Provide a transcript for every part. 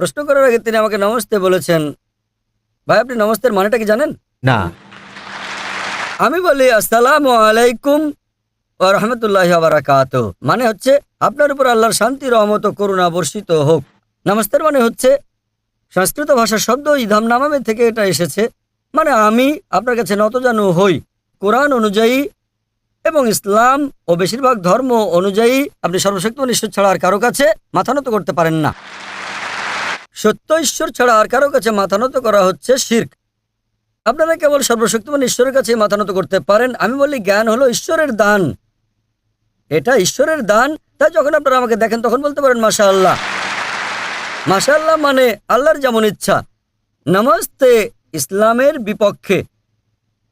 প্রশ্ন করার আগে তিনি আমাকে নমস্তে বলেছেন। ভাই আপনি নমস্তের মানেটা কি জানেন? না। আমি বলি আসসালামু আলাইকুম ও রহমতুল্লাহ বারাকাত মানে হচ্ছে আপনার উপর আল্লাহর শান্তি রহমত করুণা বর্ষিত হোক। নমস্কার মানে হচ্ছে সংস্কৃত ভাষার শব্দ ইধাম নামামে থেকে এটা এসেছে। মানে আমি আপনার কাছে নতজানু হই। কোরআন অনুযায়ী এবং ইসলাম ও বেশিরভাগ ধর্ম অনুযায়ী আপনি সর্বশক্তিমান ঈশ্বর ছাড়া আর কারও কাছে মাথা নত করতে পারেন না। সত্য ঈশ্বর ছাড়া আর কারও কাছে মাথা নত করা হচ্ছে শির্ক। আপনারা কেবল সর্বশক্তিমান ঈশ্বরের কাছে মাথা নত করতে পারেন। আমি বলি জ্ঞান হলো ঈশ্বরের দান। এটা ঈশ্বরের দান। তাই যখন আপনারা আমাকে দেখেন, তখন বলতে পারেন মাশা আল্লাহ মাশা আল্লাহ মানে আল্লাহর যেমন ইচ্ছা। নমস্তে, ইসলামের বিপক্ষে।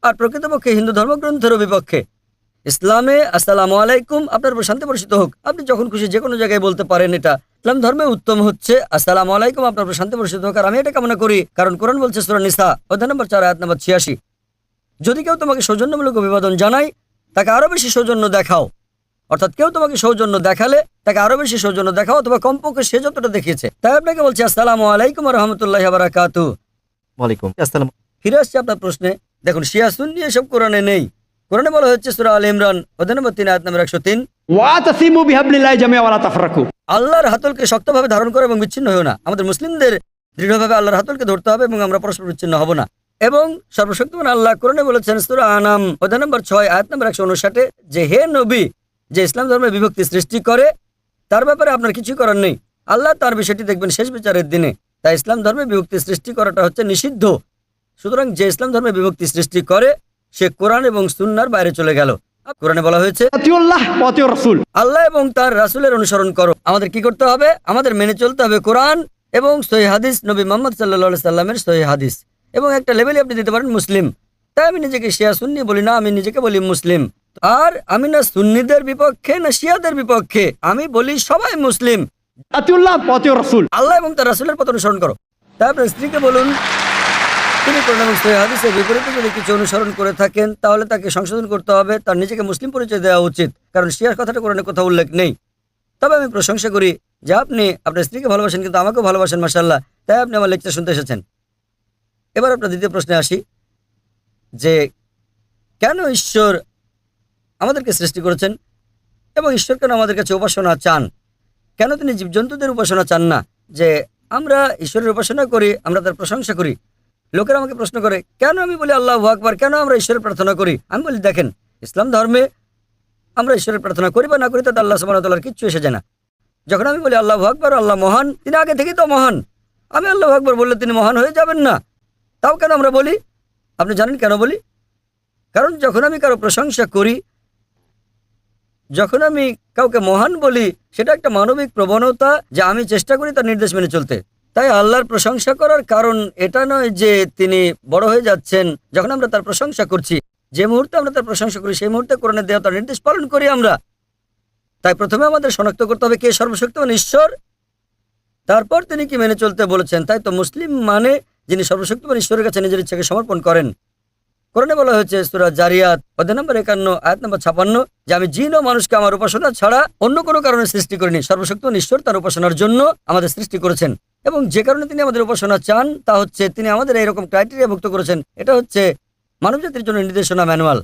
আর প্রকৃতপক্ষে হিন্দু ধর্মগ্রন্থেরও বিপক্ষে। ইসলামে আসসালামু আলাইকুম, আপনার উপর শান্তি বর্ষিত হোক। আপনি যখন খুশি যে কোনো জায়গায় বলতে পারেন এটা। ইসলাম ধর্মে উত্তম হচ্ছে আসসালামু আলাইকুম আপনার উপর শান্তি বর্ষিত হোক আর আমি এটা কামনা করি কারণ কোরআন বলছে সুরা নিসা অধ্যায় নম্বর চার আয়াত নম্বর ছিয়াশি। যদি কেউ তোমাকে সৌজন্যমূলক অভিবাদন জানায় তাকে আরও বেশি সৌজন্য দেখাও। অর্থাৎ কেউ তোমাকে সৌজন্য দেখালে তাকে আরও বেশি সৌজন্য দেখাও অথবা কমপক্ষে সে যতটা দেখিয়েছে। তাই আপনাকে বলছি আসসালামু আলাইকুম রহমতুল্লাহ বারাকাতু ওয়ালাইকুম আসসালাম। ফিরে আসছে আপনার প্রশ্নে। দেখুন শিয়া সুন্নি এসব কোরআনে নেই। কোরআনে বলা হচ্ছে সুরা আল ইমরান অধ্যায় নম্বর তিন আয়াত নম্বর একশো তিন। আল্লাহর হাতলকে শক্তভাবে ধারণ করো এবং বিচ্ছিন্ন হও না। আমাদের মুসলিমদের দৃঢ়ভাবে আল্লাহর হাতলকে ধরতে হবে এবং আমরা পরস্পর বিচ্ছিন্ন হব না। এবং সর্বশক্তিমান আল্লাহ কোরআনে বলেছেন, সুরা আনাম, অধ্যায় নম্বর ছয়, আয়াত নম্বর একশো উনষাটে, যে হে নবী, যে ইসলাম ধর্মের বিভক্তি সৃষ্টি করে, তার ব্যাপারে আপনার কিছু করার নেই। আল্লাহ তার বিষয়টি দেখবেন শেষ বিচারের দিনে। তাই ইসলাম ধর্মে বিভক্তি সৃষ্টি করাটা হচ্ছে নিষিদ্ধ। সুতরাং যে ইসলাম ধর্মে বিভক্তি সৃষ্টি করে, সে কোরআন এবং সুন্নার বাইরে চলে গেল। কোরআনে বলা হয়েছে আল্লাহ এবং তার রাসূলের অনুসরণ করো। আমাদের কি করতে হবে? আমাদের মেনে চলতে হবে কোরআন এবং সহি হাদিস নবী মোহাম্মদ সাল্লা সাল্লামের সহি হাদিস। এবং একটা লেভেলে আপনি দিতে পারেন মুসলিম। তাই আমি নিজেকে শিয়া সুন্নি বলি না আমি নিজেকে বলি মুসলিম। আর আমি না সুন্নিদের বিপক্ষে না শিয়াদের বিপক্ষে আমি বলি সবাই মুসলিম। আল্লাহ এবং তার রাসুলের পথ অনুসরণ করো। তাই আপনার স্ত্রীকে বলুন তিনি কোরআন এবং সহি যদি কিছু অনুসরণ করে থাকেন, তাহলে তাকে সংশোধন করতে হবে। তার নিজেকে মুসলিম পরিচয় দেওয়া উচিত, কারণ শিয়ার কথাটা কোরআনে কোথাও উল্লেখ নেই। তবে আমি প্রশংসা করি যে আপনি আপনার স্ত্রীকে ভালোবাসেন, কিন্তু আমাকেও ভালোবাসেন মাসাল্লাহ তাই আপনি আমার লেকচার শুনতে এসেছেন। এবার আপনার দ্বিতীয় প্রশ্নে আসি, যে কেন ঈশ্বর আমাদেরকে সৃষ্টি করেছেন এবং ঈশ্বর কেন আমাদের কাছে উপাসনা চান? কেন তিনি জীবজন্তুদের উপাসনা চান না? যে আমরা ঈশ্বরের উপাসনা করি, আমরা তার প্রশংসা করি লোকেরা আমাকে প্রশ্ন করে, কেন আমি বলি আল্লাহ আকবার? কেন আমরা ঈশ্বরের প্রার্থনা করি? আমি বলি, দেখেন, ইসলাম ধর্মে আমরা ঈশ্বরের প্রার্থনা করি বা না করি, তাতে আল্লাহ সুবাহতাল্লার কিচ্ছু এসে যায় না। যখন আমি বলি আল্লাহ আকবর, আল্লাহ মহান, তিনি আগে থেকেই তো মহান। আমি আল্লাহ আকবর বললে তিনি মহান হয়ে যাবেন না। তাও কেন আমরা বলি? আপনি জানেন কেন বলি? কারণ যখন আমি কারও প্রশংসা করি, যখন আমি কাউকে মহান বলি, সেটা একটা মানবিক প্রবণতা যে আমি চেষ্টা করি তার নির্দেশ মেনে চলতে। তাই আল্লাহর প্রশংসা করার কারণ এটা নয় যে তিনি বড় হয়ে যাচ্ছেন, যখন আমরা তার প্রশংসা করছি। যে মুহূর্তে আমরা তার প্রশংসা করি, সেই মুহূর্তে কোরআনের দেওয়া তার নির্দেশ পালন করি আমরা। তাই প্রথমে আমাদের শনাক্ত করতে হবে কে সর্বশক্তিমান ঈশ্বর। তারপর তিনি কি মেনে চলতে বলেছেন? তাই তো মুসলিম মানে যিনি সর্বশক্তিমান ঈশ্বরের কাছে নিজের ইচ্ছাকে সমর্পণ করেন। কোরআনে বলা হয়েছে, সুরা জারিয়াত, অধ্যায় নম্বর একান্ন, আয়াত নম্বর ছাপান্ন, যে আমি জিন ও মানুষকে আমার উপাসনা ছাড়া অন্য কোনো কারণে সৃষ্টি করিনি, সর্বশক্ত ঈশ্বর তার উপাসনার জন্য আমাদের সৃষ্টি করেছেন। এবং যে কারণে তিনি আমাদের উপাসনা চান, তা হচ্ছে তিনি আমাদের এইরকম ক্রাইটেরিয়া ভুক্ত করেছেন। এটা হচ্ছে মানবজাতির জন্য নির্দেশনা ম্যানুয়াল।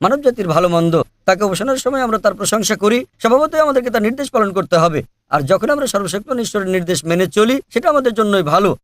মানবজাতির ভালো মন্দ, তাকে উপাসনার সময় আমরা তার প্রশংসা করি, স্বভাবতই আমাদেরকে তার নির্দেশ পালন করতে হবে। আর যখন আমরা সর্বশক্ত ঈশ্বরের নির্দেশ মেনে চলি, সেটা আমাদের জন্যই ভালো।